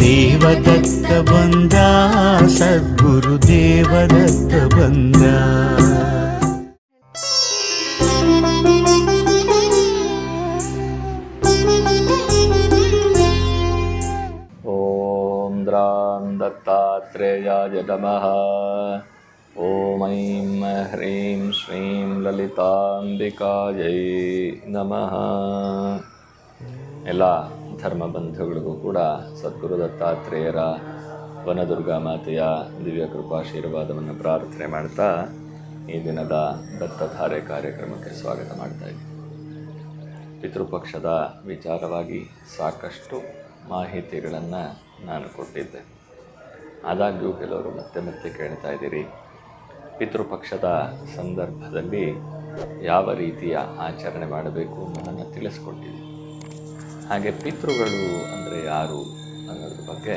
ದೇವದತ್ತ ಬಂದ ಸದ್ಗುರು ದೇವದತ್ತ ಬಂದ ॐ द्रां दत्तात्रेयाय नमः ॐ ऐं ह्रीं श्रीं ಲಲಿತಾಂಬಿಕಾಯೈ ನಮಃ ಎಲ್ಲ ಧರ್ಮ ಬಂಧುಗಳಿಗೂ ಕೂಡ ಸದ್ಗುರು ದತ್ತಾತ್ರೇಯರ ವನದುರ್ಗಾ ಮಾತೆಯ ದಿವ್ಯ ಕೃಪಾಶೀರ್ವಾದವನ್ನು ಪ್ರಾರ್ಥನೆ ಮಾಡ್ತಾ ಈ ದಿನದ ದತ್ತಧಾರೆ ಕಾರ್ಯಕ್ರಮಕ್ಕೆ ಸ್ವಾಗತ ಮಾಡ್ತಾ ಇದ್ದೀನಿ. ಪಿತೃಪಕ್ಷದ ವಿಚಾರವಾಗಿ ಸಾಕಷ್ಟು ಮಾಹಿತಿಗಳನ್ನು ನಾನು ಕೊಟ್ಟಿದ್ದೆ. ಆದಾಗ್ಯೂ ಕೆಲವರು ಮತ್ತೆ ಮತ್ತೆ ಕೇಳ್ತಾ ಇದ್ದೀರಿ. ಪಿತೃಪಕ್ಷದ ಸಂದರ್ಭದಲ್ಲಿ ಯಾವ ರೀತಿಯ ಆಚರಣೆ ಮಾಡಬೇಕು ಅನ್ನೋದನ್ನು ತಿಳಿಸ್ಕೊಟ್ಟಿದ್ದೀನಿ. ಹಾಗೆ ಪಿತೃಗಳು ಅಂದರೆ ಯಾರು ಅನ್ನೋದ್ರ ಬಗ್ಗೆ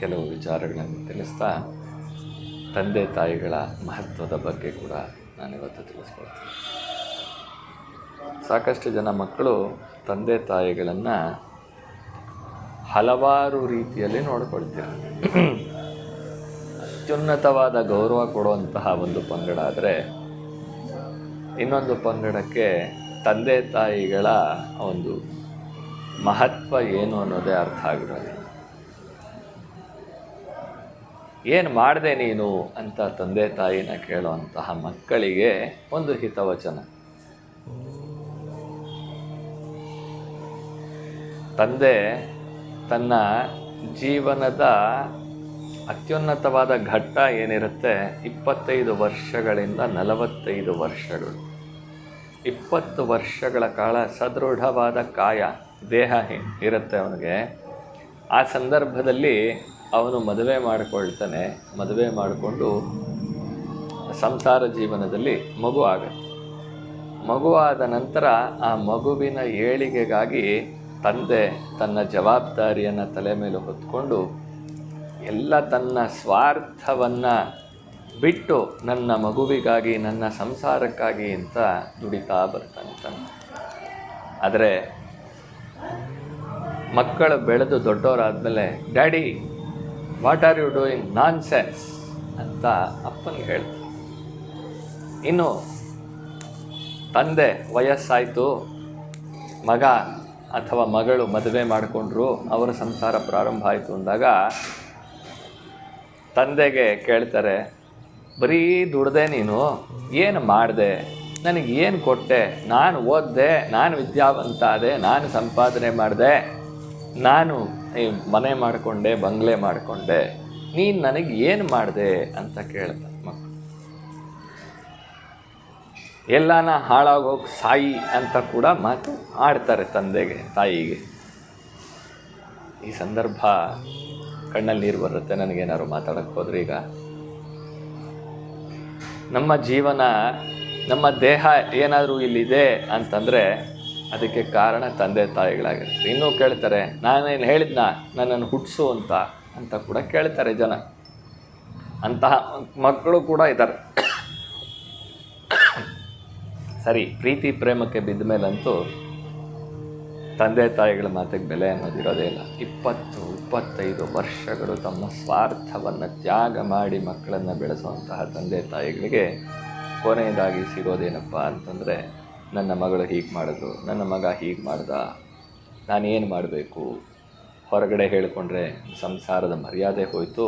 ಕೆಲವು ವಿಚಾರಗಳನ್ನು ತಿಳಿಸ್ತಾ ತಂದೆ ತಾಯಿಗಳ ಮಹತ್ವದ ಬಗ್ಗೆ ಕೂಡ ನಾನಿವತ್ತು ತಿಳಿಸ್ಕೊಳ್ತೀನಿ. ಸಾಕಷ್ಟು ಜನ ಮಕ್ಕಳು ತಂದೆ ತಾಯಿಗಳನ್ನು ಹಲವಾರು ರೀತಿಯಲ್ಲಿ ನೋಡ್ಕೊಳ್ತಾರೆ ಅತ್ಯುನ್ನತವಾದ ಗೌರವ ಕೊಡುವಂತಹ ಒಂದು ಪಂಗಡ ಆದರೆ ಇನ್ನೊಂದು ಪಂಗಡಕ್ಕೆ ತಂದೆ ತಾಯಿಗಳ ಒಂದು ಮಹತ್ವ ಏನು ಅನ್ನೋದೇ ಅರ್ಥ ಆಗಿರೋದು ಏನು ಮಾಡಿದೆ ನೀನು ಅಂತ ತಂದೆ ತಾಯಿನ ಕೇಳುವಂತಹ ಮಕ್ಕಳಿಗೆ ಒಂದು ಹಿತವಚನ. ತಂದೆ ತನ್ನ ಜೀವನದ ಅತ್ಯುನ್ನತವಾದ ಘಟ್ಟ ಏನಿರುತ್ತೆ? ಇಪ್ಪತ್ತೈದು ವರ್ಷಗಳಿಂದ ನಲವತ್ತೈದು ವರ್ಷಗಳು. ಇಪ್ಪತ್ತು ವರ್ಷಗಳ ಕಾಲ ಸದೃಢವಾದ ಕಾಯ. ದೇಹ ಇರುತ್ತೆ ಅವನಿಗೆ. ಆ ಸಂದರ್ಭದಲ್ಲಿ ಅವನು ಮದುವೆ ಮಾಡಿಕೊಳ್ತಾನೆ. ಮದುವೆ ಮಾಡಿಕೊಂಡು ಸಂಸಾರ ಜೀವನದಲ್ಲಿ ಮಗು ಆಗುತ್ತೆ. ಮಗುವಾದ ನಂತರ ಆ ಮಗುವಿನ ಏಳಿಗೆಗಾಗಿ ತಂದೆ ತನ್ನ ಜವಾಬ್ದಾರಿಯನ್ನು ತಲೆ ಮೇಲೆ ಹೊತ್ಕೊಂಡು ಎಲ್ಲ ತನ್ನ ಸ್ವಾರ್ಥವನ್ನು ಬಿಟ್ಟು ನನ್ನ ಮಗುವಿಗಾಗಿ, ನನ್ನ ಸಂಸಾರಕ್ಕಾಗಿ ಅಂತ ದುಡಿತಾ ಬರ್ತಾನೆ ಆದರೆ ಮಕ್ಕಳು ಬೆಳೆದು ದೊಡ್ಡವರಾದಮೇಲೆ daddy what are you doing nonsense ಅಂತ ಅಪ್ಪನಿಗೆ ಹೇಳ್ತಾರೆ. ಇನ್ನು ತಂದೆ ವಯಸ್ಸಾಯಿತು, ಮಗ ಅಥವಾ ಮಗಳು ಮದುವೆ ಮಾಡಿಕೊಂಡ್ರು, ಅವರ ಸಂಸಾರ ಪ್ರಾರಂಭ ಆಯಿತು ಅಂದಾಗ ತಂದೆಗೆ ಕೇಳ್ತಾರೆ, ಬರೀ ದುಡ್ದೆ ನೀನು? ಏನು ಮಾಡಿದೆ? ನನಗೆ ಏನು ಕೊಟ್ಟೆ? ನಾನು ಓದಿದೆ, ನಾನು ವಿದ್ಯಾವಂತ ಆದೆ, ನಾನು ಸಂಪಾದನೆ ಮಾಡಿದೆ, ನಾನು ಮನೆ ಮಾಡಿಕೊಂಡೆ, ಬಂಗ್ಲೆ ಮಾಡಿಕೊಂಡೆ, ನೀನು ನನಗೆ ಏನು ಮಾಡಿದೆ ಅಂತ ಕೇಳ್ತಾರೆ ಮಕ್ಕಳು. ಎಲ್ಲಾನ ಹಾಳಾಗೋಗಿ ಸಾಯಿ ಅಂತ ಕೂಡ ಮಾತು ಆಡ್ತಾರೆ ತಂದೆಗೆ, ತಾಯಿಗೆ. ಈ ಸಂದರ್ಭ ಕಣ್ಣಲ್ಲಿ ನೀರು ಬರುತ್ತೆ, ನನಗೇನಾದ್ರು ಮಾತಾಡೋಕ್ಕೆ ಹೋದ್ರೆ ಈಗ ನಮ್ಮ ಜೀವನ ನಮ್ಮ ದೇಹ ಏನಾದರೂ ಇಲ್ಲಿದೆ ಅಂತಂದರೆ ಅದಕ್ಕೆ ಕಾರಣ ತಂದೆ ತಾಯಿಗಳಾಗಿರ್ತಾರೆ. ಇನ್ನೂ ಕೇಳ್ತಾರೆ, ನಾನೇನು ಹೇಳಿದ್ನ? ನನ್ನನ್ನು ಹುಟ್ಟಿಸು ಅಂತ ಅಂತ ಕೂಡ ಕೇಳ್ತಾರೆ ಜನ. ಅಂತಹ ಮಕ್ಕಳು ಕೂಡ ಇದ್ದಾರೆ. ಸರಿ, ಪ್ರೀತಿ ಪ್ರೇಮಕ್ಕೆ ಬಿದ್ದ ಮೇಲಂತೂ ತಂದೆ ತಾಯಿಗಳ ಮಾತಿಗೆ ಬೆಲೆ ಅನ್ನೋದಿರೋದೇ ಇಲ್ಲ. ಇಪ್ಪತ್ತು, ಇಪ್ಪತ್ತೈದು ವರ್ಷಗಳು ತಮ್ಮ ಸ್ವಾರ್ಥವನ್ನು ತ್ಯಾಗ ಮಾಡಿ ಮಕ್ಕಳನ್ನು ಬೆಳೆಸುವಂತಹ ತಂದೆ ತಾಯಿಗಳಿಗೆ ಕೊನೆಯದಾಗಿ ಸಿಗೋದೇನಪ್ಪ ಅಂತಂದರೆ, ನನ್ನ ಮಗಳು ಹೀಗೆ ಮಾಡಿದ್ರು ನನ್ನ ಮಗ ಹೀಗೆ ಮಾಡ್ದ ನಾನೇನು ಮಾಡಬೇಕು? ಹೊರಗಡೆ ಹೇಳಿಕೊಂಡ್ರೆ ಸಂಸಾರದ ಮರ್ಯಾದೆ ಹೋಯಿತು,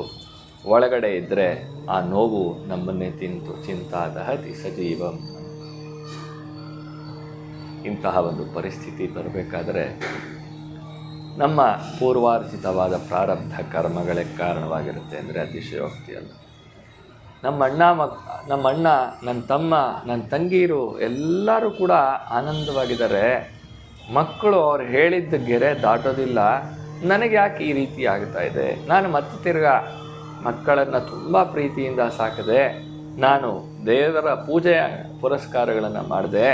ಒಳಗಡೆ ಇದ್ದರೆ ಆ ನೋವು ನಮ್ಮನ್ನೇ ತಿಂತು ಚಿಂತಾ ದಹತಿ ಸಜೀವಂ. ಇಂತಹ ಒಂದು ಪರಿಸ್ಥಿತಿ ಬರಬೇಕಾದರೆ ನಮ್ಮ ಪೂರ್ವಾರ್ಜಿತವಾದ ಪ್ರಾರಬ್ಧ ಕರ್ಮಗಳೇ ಕಾರಣವಾಗಿರುತ್ತೆ ಅಂದರೆ ಅತಿಶಯೋಕ್ತಿ ಅಲ್ಲ. ನಮ್ಮ ಅಣ್ಣ ಮಕ್ ನಮ್ಮ ಅಣ್ಣ, ನನ್ನ ತಮ್ಮ, ನನ್ನ ತಂಗೀರು ಎಲ್ಲರೂ ಕೂಡ ಆನಂದವಾಗಿದ್ದಾರೆ. ಮಕ್ಕಳು ಅವ್ರು ಹೇಳಿದ್ದ ಗೆರೆ ದಾಟೋದಿಲ್ಲ. ನನಗೆ ಯಾಕೆ ಈ ರೀತಿ ಆಗ್ತಾ ಇದೆ? ನಾನು ಮತ್ತೆ ತಿರ್ಗಾ ಮಕ್ಕಳನ್ನು ತುಂಬ ಪ್ರೀತಿಯಿಂದ ಸಾಕಿದೆ, ನಾನು ದೇವರ ಪೂಜೆ ಪುರಸ್ಕಾರಗಳನ್ನು ಮಾಡಿದೆ,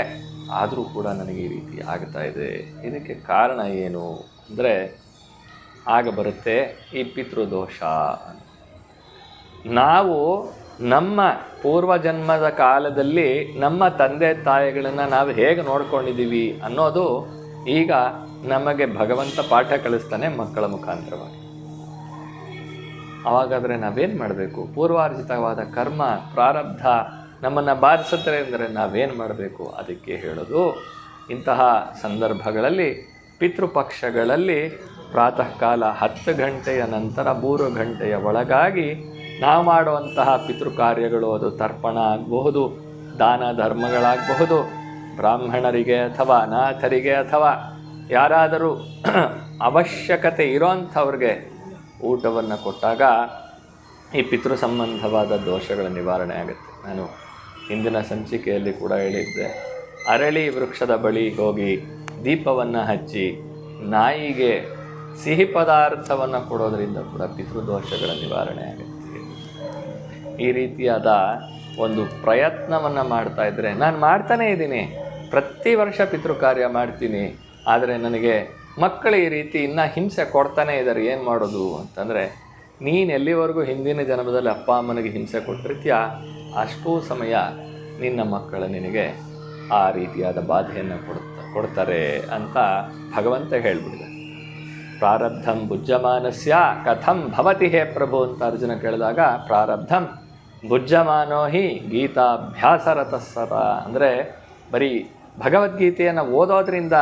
ಆದರೂ ಕೂಡ ನನಗೆ ಈ ರೀತಿ ಆಗ್ತಾ ಇದೆ. ಇದಕ್ಕೆ ಕಾರಣ ಏನು ಅಂದರೆ, ಆಗ ಬರುತ್ತೆ ಈ ಪಿತೃದೋಷ ನಾವು ನಮ್ಮ ಪೂರ್ವಜನ್ಮದ ಕಾಲದಲ್ಲಿ ನಮ್ಮ ತಂದೆ ತಾಯಿಗಳನ್ನು ನಾವು ಹೇಗೆ ನೋಡ್ಕೊಂಡಿದ್ದೀವಿ ಅನ್ನೋದು ಈಗ ನಮಗೆ ಭಗವಂತ ಪಾಠ ಕಲಿಸ್ತಾನೆ ಮಕ್ಕಳ ಮುಖಾಂತರವಾಗಿ. ಅವಾಗಾದರೆ ನಾವೇನು ಮಾಡಬೇಕು? ಪೂರ್ವಾರ್ಜಿತವಾದ ಕರ್ಮ, ಪ್ರಾರಬ್ಧ ನಮ್ಮನ್ನು ಬಾಧಿಸುತ್ತೆ ಅಂದರೆ ನಾವೇನು ಮಾಡಬೇಕು? ಅದಕ್ಕೆ ಹೇಳೋದು, ಇಂತಹ ಸಂದರ್ಭಗಳಲ್ಲಿ, ಪಿತೃಪಕ್ಷಗಳಲ್ಲಿ ಪ್ರಾತಃಕಾಲ ಹತ್ತು ಗಂಟೆಯ ನಂತರ ಮೂರು ಗಂಟೆಯ ಒಳಗಾಗಿ ನಾವು ಮಾಡುವಂತಹ ಪಿತೃ ಕಾರ್ಯಗಳು ಅದು ತರ್ಪಣ ಆಗಬಹುದು, ದಾನ ಧರ್ಮಗಳಾಗಬಹುದು, ಬ್ರಾಹ್ಮಣರಿಗೆ ಅಥವಾ ಅನಾಥರಿಗೆ ಅಥವಾ ಯಾರಾದರೂ ಅವಶ್ಯಕತೆ ಇರೋಂಥವ್ರಿಗೆ ಊಟವನ್ನು ಕೊಟ್ಟಾಗ ಈ ಪಿತೃ ಸಂಬಂಧವಾದ ದೋಷಗಳ ನಿವಾರಣೆ ಆಗುತ್ತೆ. ನಾನು ಹಿಂದಿನ ಸಂಚಿಕೆಯಲ್ಲಿ ಕೂಡ ಹೇಳಿದ್ದೆ. ಅರಳಿ ವೃಕ್ಷದ ಬಳಿ ಹೋಗಿ ದೀಪವನ್ನು ಹಚ್ಚಿ ನಾಯಿಗೆ ಸಿಹಿ ಪದಾರ್ಥವನ್ನು ಕೊಡೋದರಿಂದ ಕೂಡ ಪಿತೃದೋಷಗಳ ನಿವಾರಣೆ ಆಗುತ್ತೆ. ಈ ರೀತಿಯಾದ ಒಂದು ಪ್ರಯತ್ನವನ್ನು ಮಾಡ್ತಾ ಇದ್ದರೆ ನಾನು ಮಾಡ್ತಾನೇ ಇದ್ದೀನಿ. ಪ್ರತಿ ವರ್ಷ ಪಿತೃ ಕಾರ್ಯ ಮಾಡ್ತೀನಿ. ಆದರೆ ನನಗೆ ಮಕ್ಕಳು ಈ ರೀತಿ ಇನ್ನೂ ಹಿಂಸೆ ಕೊಡ್ತಾನೇ ಇದ್ದಾರೆ ಏನು ಮಾಡೋದು ಅಂತಂದರೆ, ನೀನು ಎಲ್ಲಿವರೆಗೂ ಹಿಂದಿನ ಜನ್ಮದಲ್ಲಿ ಅಪ್ಪ ಅಮ್ಮನಿಗೆ ಹಿಂಸೆ ಕೊಟ್ಟಿರ್ತೀಯ? ಅಷ್ಟೂ ಸಮಯ ನಿನ್ನ ಮಕ್ಕಳು ನಿನಗೆ ಆ ರೀತಿಯಾದ ಬಾಧೆಯನ್ನು ಕೊಡ್ತಾ, ಕೊಡ್ತಾರೆ ಅಂತ ಭಗವಂತ ಹೇಳ್ಬಿಡಿದೆ ಪ್ರಾರಬ್ಧಂ ಭುಜ್ಜಮಾನಸ್ಯ ಕಥಂ ಭವತಿ ಹೇ ಪ್ರಭು ಅಂತ ಅರ್ಜುನ ಕೇಳಿದಾಗ, ಪ್ರಾರಬ್ಧಂ ಭುಜ್ಯಮಾನೋ ಹಿ ಗೀತಾಭ್ಯಾಸರತಸ್ಸರ ಅಂದರೆ ಬರೀ ಭಗವದ್ಗೀತೆಯನ್ನು ಓದೋದ್ರಿಂದ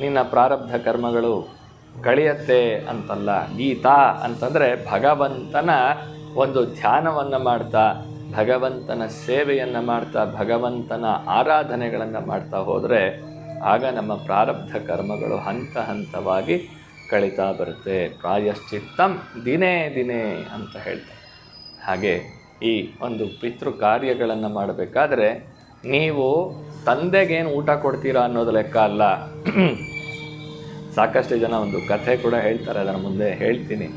ನಿನ್ನ ಪ್ರಾರಬ್ಧ ಕರ್ಮಗಳು ಕಳೆಯತ್ತೆ ಅಂತಲ್ಲ. ಗೀತಾ ಅಂತಂದರೆ ಭಗವಂತನ ಒಂದು ಧ್ಯಾನವನ್ನು ಮಾಡ್ತಾ, ಭಗವಂತನ ಸೇವೆಯನ್ನು ಮಾಡ್ತಾ, ಭಗವಂತನ ಆರಾಧನೆಗಳನ್ನು ಮಾಡ್ತಾ ಹೋದರೆ ಆಗ ನಮ್ಮ ಪ್ರಾರಬ್ಧ ಕರ್ಮಗಳು ಹಂತ ಹಂತವಾಗಿ ಕಳೀತಾ ಬರುತ್ತೆ. ಪ್ರಾಯಶ್ಚಿತ್ತಂ ದಿನೇ ದಿನೇ ಅಂತ ಹೇಳ್ತಾರೆ. ಹಾಗೆ ಈ ಒಂದು ಪಿತೃ ಕಾರ್ಯಗಳನ್ನು ಮಾಡಬೇಕಾದ್ರೆ ನೀವು ತಂದೆಗೇನು ಊಟ ಕೊಡ್ತೀರಾ ಅನ್ನೋದು ಲೆಕ್ಕ ಅಲ್ಲ. ಸಾಕಷ್ಟು ಜನ ಒಂದು ಕಥೆ ಕೂಡ ಹೇಳ್ತಾರೆ, ಅದರ ಮುಂದೆ ಹೇಳ್ತೀನಿ.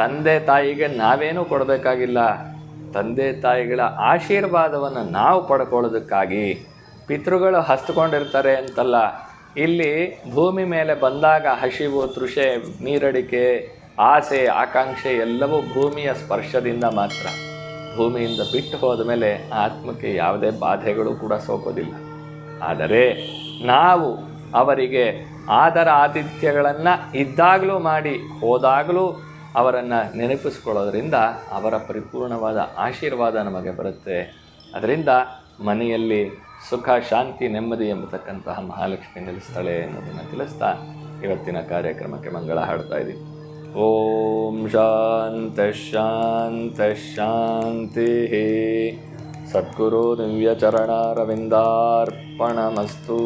ತಂದೆ ತಾಯಿಗೆ ನಾವೇನೂ ಕೊಡಬೇಕಾಗಿಲ್ಲ. ತಂದೆ ತಾಯಿಗಳ ಆಶೀರ್ವಾದವನ್ನು ನಾವು ಪಡ್ಕೊಳ್ಳೋದಕ್ಕಾಗಿ ಪಿತೃಗಳು ಹಸ್ತ್ಕೊಂಡಿರ್ತಾರೆ ಅಂತಲ್ಲ. ಇಲ್ಲಿ ಭೂಮಿ ಮೇಲೆ ಬಂದಾಗ ಹಸಿವು, ತೃಷೆ, ನೀರಡಿಕೆ, ಆಸೆ, ಆಕಾಂಕ್ಷೆ ಎಲ್ಲವೂ ಭೂಮಿಯ ಸ್ಪರ್ಶದಿಂದ ಮಾತ್ರ. ಭೂಮಿಯಿಂದ ಬಿಟ್ಟು ಹೋದ ಮೇಲೆ ಆತ್ಮಕ್ಕೆ ಯಾವುದೇ ಬಾಧೆಗಳು ಕೂಡ ಸೋಕೋದಿಲ್ಲ. ಆದರೆ ನಾವು ಅವರಿಗೆ ಆದರ ಆತಿಥ್ಯಗಳನ್ನು ಇದ್ದಾಗಲೂ ಮಾಡಿ ಹೋದಾಗಲೂ ಅವರನ್ನು ನೆನಪಿಸ್ಕೊಳ್ಳೋದ್ರಿಂದ ಅವರ ಪರಿಪೂರ್ಣವಾದ ಆಶೀರ್ವಾದ ನಮಗೆ ಬರುತ್ತೆ. ಅದರಿಂದ ಮನೆಯಲ್ಲಿ ಸುಖ, ಶಾಂತಿ, ನೆಮ್ಮದಿ ಎಂಬತಕ್ಕಂತಹ ಮಹಾಲಕ್ಷ್ಮಿ ನೆಲೆಸ್ತಾಳೆ ಅನ್ನೋದನ್ನು ತಿಳಿಸ್ತಾ ಇವತ್ತಿನ ಕಾರ್ಯಕ್ರಮಕ್ಕೆ ಮಂಗಳ ಹಾಡ್ತಾ ಇದ್ದೀವಿ ಓಂ ಶಾಂತ ಶಾಂತ ಶಾಂತಿ ಸದ್ಗುರು ದಿವ್ಯಚರಣಾರವಿಂದಾರ್ಪಣಮಸ್ತು